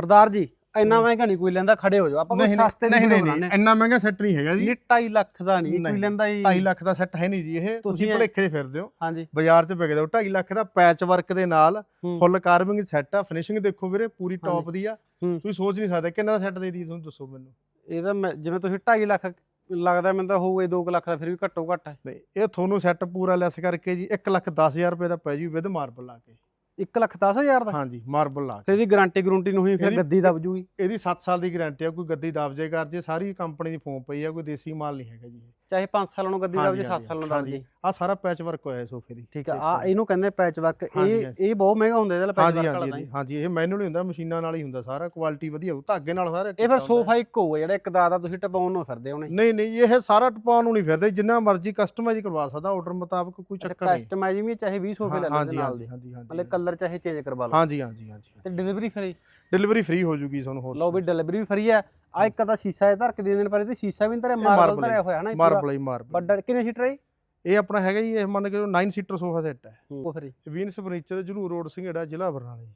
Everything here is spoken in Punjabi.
ਸਰਦਾਰ ਜੀ ਇੰਨਾ ਮਹਿੰਗਾ ਨਹੀਂ ਕੋਈ ਲੈਂਦਾ ਖੜੇ ਹੋ ਜਾਓ। ਆਪਾਂ ਕੋਈ ਨਹੀਂ ਸਸਤੇ ਨਹੀਂ ਨਹੀਂ ਨਹੀਂ ਇੰਨਾ ਮਹਿੰਗਾ ਸੈੱਟ ਨਹੀਂ ਹੈਗਾ ਜੀ। ਇਹ 2.5 ਲੱਖ ਦਾ ਨਹੀਂ ਕੋਈ ਲੈਂਦਾ ਜੀ 2.5 ਲੱਖ ਦਾ ਸੈੱਟ ਹੈ ਨਹੀਂ ਜੀ ਇਹ। ਤੁਸੀਂ ਭੁਲੇਖੇ 'ਚ ਫਿਰਦੇ ਹੋ। ਹਾਂਜੀ। ਬਾਜ਼ਾਰ 'ਚ ਵਿਕਦਾ 2.5 ਲੱਖ ਦਾ ਪੈਚ ਵਰਕ ਦੇ ਨਾਲ। ਫੁੱਲ ਕਾਰਵਿੰਗ ਸੈੱਟ ਆ। ਫਿਨਿਸ਼ਿੰਗ ਦੇਖੋ ਵੀਰੇ ਪੂਰੀ। ਟੌਪ ਦੀ ਆ। ਤੁਸੀਂ ਸੋਚ ਨਹੀਂ ਸਕਦੇ ਕਿੰਨਾ ਦਾ ਸੈੱਟ ਦੇ ਦੀ ਤੁਹਾਨੂੰ ਦੱਸੋ ਮੈਨੂੰ। ਇਹਦਾ ਮੈਂ- ਜਿਵੇਂ ਤੁਸੀਂ 2.5 ਲੱਖ ਲੱਗਦਾ ਮੈਨੂੰ ਤਾਂ ਹੋਊਗਾ 2 ਲੱਖ ਦਾ ਫਿਰ ਵੀ ਘੱਟੋ ਘੱਟ। ਹੈ ਨਹੀਂ ਇਹ ਤੁਹਾਨੂੰ ਸੈੱਟ ਪੂਰਾ ਲੈਸ ਕਰਕੇ ਜੀ 1 ਲੱਖ 10000 ਰੁਪਏ ਦਾ ਪੈ ਜੀ ਵਿਦ ਮਾਰਬਲ ਲਾ ਕੇ। 1 ਲੱਖ 10000 ਦਾ? ਹਾਂਜੀ ਮਾਰਬਲ ਲਾ ਕੇ। ਫਿਰ ਇਹਦੀ ਗਾਰੰਟੀ ਗਰੰਟੀ ਨੂੰ ਹੀ ਫਿਰ ਇਹਦੀ- ਗੱਦੀ ਦਬ ਜੂਗੀ ਇਹਦੀ 7 ਸਾਲ ਦੀ ਗਾਰੰਟੀ ਆ ਕੋਈ ਗੱਦੀ ਦਬਜੇ ਕਰ ਜੇ ਸਾਰੀ ਕੰਪਨੀ ਦੀ ਫੋਮ ਪਈ ਆ ਕੋਈ ਦੇਸੀ ਮਾਲ ਨਹੀਂ ਹੈਗਾ ਜੀ ਇਹ। ਚਾਹੇ 5 ਸਾਲਾਂ ਨੂੰ ਗੱਦੀ ਦਬ ਹਾਂਜੀ, ਜੇ 7 ਸਾਲਾਂ ਨੂੰ ਦਬ ਹਾਂਜੀ। ਜੇ ਆ ਸਾਰਾ ਪੈਚ ਵਰਕ ਹੋਇਆ ਸੋਫੇ ਦੀ। ਠੀਕ ਆ ਆ ਇਹਨੂੰ ਕਹਿੰਦੇ ਪੈਚ ਵਰਕ ਇਹ। ਇਹ ਬਹੁਤ ਮਹਿੰਗਾ ਹੁੰਦਾ ਇਹਦਾ ਪੈਚ ਵਰਕ ਹਾਂਜੀ ਵਾਲਾ ਹਾਂਜੀ ਇਹ ਮੈਨੂਅਲ ਹੀ ਹੁੰਦਾ ਮਸ਼ੀਨਾਂ ਨਾਲ ਹੀ ਹੁੰਦਾ ਸਾਰਾ ਕੁਆਲਿਟੀ ਵਧੀਆ ਹੋਊ ਧਾਗੇ ਨਾਲ ਸਾਰਾ ਇਹ ਫਿਰ। ਸੋਫਾ ਇੱਕ ਹੋਊਗਾ ਜਿਹੜਾ ਇੱਕ ਦਾ ਦਾ ਤੁਸੀਂ ਟਪਾਉਣ ਨੂੰ ਫਿਰਦੇ ਹੋਣੇ। ਨਹੀਂ ਨਹੀਂ ਇਹ ਸਾਰਾ ਟਪਾਉਣ ਨੂੰ ਨਹੀਂ ਫਿਰਦੇ ਜਿੰਨਾ ਮਰਜ਼ੀ ਕਸਟਮਾਈਜ਼ ਕਰਵਾ ਸਕਦਾ ਆਰਡਰ ਮੁਤਾਬਕ ਕੋਈ ਚੱਕਰ ਨਹੀਂ। ਕਸਟਮਾਈਜ਼ ਵੀ ਚਾਹੇ 20 ਸੋਫੇ ਲੈ ਲਓ ਨਾਲ ਦੇ। ਹਾਂਜੀ ਹਾਂਜੀ ਮਤਲਬ ਕਲਰ ਚਾਹੇ ਚੇਂਜ ਕਰਵਾ ਲਓ। ਹਾਂਜੀ ਹਾਂਜੀ ਹਾਂਜੀ ਤੇ ਡਿਲੀਵਰੀ ਫਰੀ ਡਿਲੀਵਰੀ ਫ੍ਰੀ ਹੋ ਜੂਗੀ ਤੁਹਾਨੂੰ ਹੋਰ ਲਓ ਵੀ ਡਿਲੀਵਰੀ ਵੀ ਫਰੀ ਹੈ ਆ ਇੱਕ ਤਾਂ ਸ਼ੀਸ਼ਾ ਇਹ ਧਰ ਕੇ ਦੇ ਦੇਣ ਪਰ ਇਹਦੇ ਸ਼ੀਸ਼ਾ ਵੀ ਨੀ ਧਰਿਆ ਇਹ ਮਾਰਬਲ ਧਰਿਆ ਹੋਇਆ ਨਾ ਇਹ ਮਾਰਬਲ ਹੀ ਮਾਰਬਲ ਵੱਡਾ ਕਿੰਨੇ ਸੀਟਰ ਹੈ ਇਹ ਆਪਣਾ ਹੈਗਾ ਜੀ ਇਹ ਮੰਨ ਕੇ 9 ਸੀਟਰ ਸੋਫਾ ਸੈੱਟ ਹੈ। ਉਹ free Venus furniture Jalur road Singhra ਜ਼ਿਲ੍ਹਾ ਬਰਨਾਲਾ ਜੀ।